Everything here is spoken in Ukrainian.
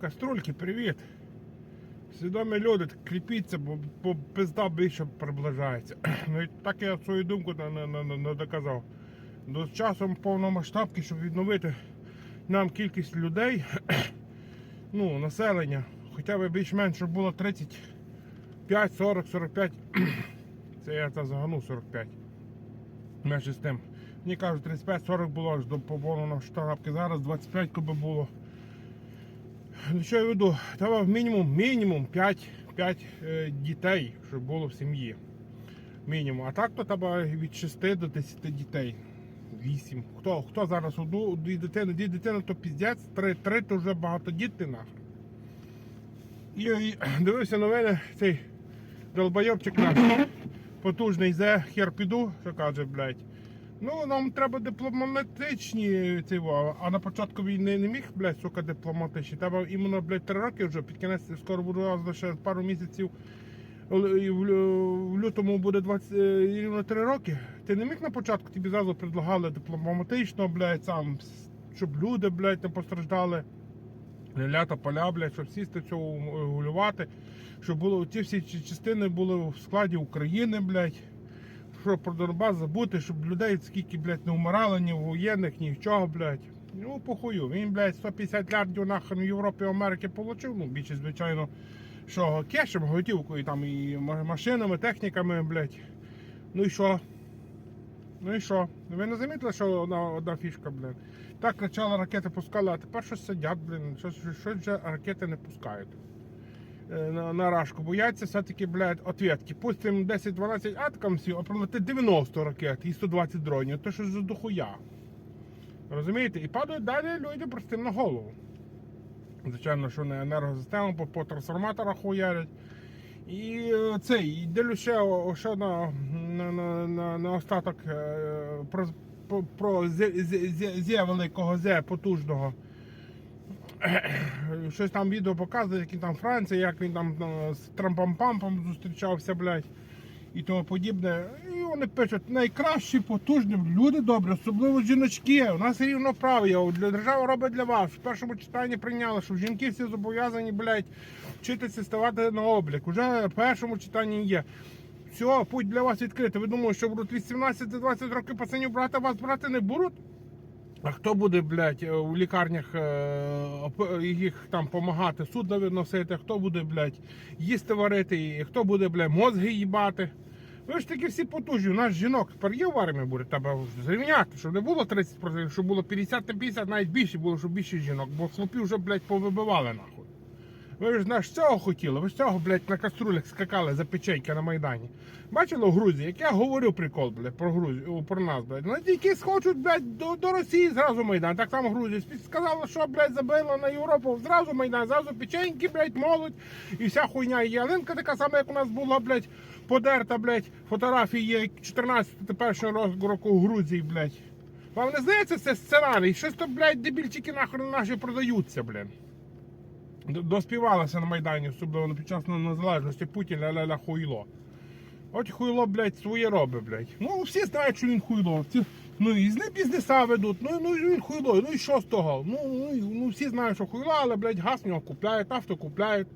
Каструльки, привіт. Свідомі люди, кріпіться, бо, бо пизда більше приближається. Ну і так я свою думку не, не, не, доказав. До часом повномасштабки, щоб відновити нам кількість людей, ну, населення, хоча б більш-менш, щоб було 35, 40, 45. Це я це загану 45. Межі з тим. Мені кажуть, 35-40 було аж до повномасштабки. Зараз 25 коби було. Ну, що я веду? Треба мінімум, мінімум 5, 5 е, дітей, щоб було в сім'ї. Мінімум. А так то треба від 6 до 10 дітей. 8. Хто, хто зараз одну дві дитини, дві дитини, то піздець, три, три то вже багатодітний нахер. І, і дивився новини, цей долбойобчик наш потужний зе, хер піду, що каже, блядь. Ну, нам треба дипломатичні ці, а на початку війни не міг, блядь, сука, дипломатичні. Треба іменно, блядь, три роки вже під кінець скоро буде лише пару місяців. В лютому буде 20, е, рівно 3 роки. Ти не міг на початку тобі зразу предлагали дипломатично, блядь, сам, щоб люди, блядь, не постраждали. Лята поля, блядь, щоб сісти цього гулювати. Щоб було ті всі частини були в складі України, блядь. Щоб про Донбас забути, щоб людей скільки, блядь, не вмирало, ні воєнних, ні чого, блядь. Ну, похую. Він, блядь, 150 мільярдів нахрен в Європі Америки получив. Ну, більше, звичайно, що кешем, готівкою, там і машинами, техніками, блядь. Ну і що? Ну і що? Ви не замітили, що одна, одна фішка, блін? Так кричали, ракети пускали, а тепер щось сидять, блін, щось, щось вже ракети не пускають. Е, На, на рашку бояться все-таки, блядь, ответки. Пустимо 10-12 аткамсів, а прилетить 90 ракет і 120 дронів, то що ж до хуя. Розумієте? І падають далі люди простим на голову. Звичайно, що на енергосистему по, по трансформаторах хуярять. І е, цей, і дивлюсь ще, ще на, на, на, на, на остаток е, про, про, про зе, зе, зе, зе великого зе потужного. Щось там відео показує, як він там Франція, як він там е, з Трампам-пампом зустрічався, блядь, і тому подібне. І вони пишуть, найкращі, потужні, люди добрі, особливо жіночки. У нас рівноправ'я. Для держава робить для вас. В першому читанні прийняли, що жінки всі зобов'язані, блядь, вчитися ставати на облік. Уже в першому читанні є. Все, путь для вас відкритий. Ви думаєте, що будуть від 17-20 років пацанів брати, вас брати не будуть? А хто буде, блядь, у лікарнях е, їх там допомагати, судно виносити, хто буде, блядь, їсти варити, хто буде, блядь, мозги їбати? Ви ж таки всі потужні. У нас жінок тепер є в армії буде, треба зрівняти, щоб не було 30%, щоб було 50 на 50, навіть більше було, щоб більше жінок, бо хлопів вже, блядь, повибивали нахуй. Ви ж знаєш, цього хотіли, ви ж цього, блядь, на каструлях скакали за печеньки на Майдані. Бачили в Грузії, як я говорив прикол, блядь, про Грузію, про нас, блядь. Ну тільки схочуть, блядь, до, до Росії зразу Майдан. Так само Грузія. Сказали, що, блядь, забила на Європу, зразу Майдан, зразу печеньки, блядь, молодь, і вся хуйня. І ялинка така сама, як у нас була, блядь, подерта, блядь, фотографії є 14 першого року в Грузії, блядь. Вам не здається це сценарій? Щось то, блядь, дебільчики нахрен наші продаються, блядь. Доспівалася на Майдані, особливо під час незалежності Путін ля-ля-ля хуйло. От хуйло, блядь, своє робить, блядь. Ну, всі знають, що він хуйло. Всі, ну, і з ним бізнеса ведуть, ну, ну він хуйло, ну і що з того? Ну, ну, ну всі знають, що хуйло, але, блядь, газ в нього купляють, авто купляють.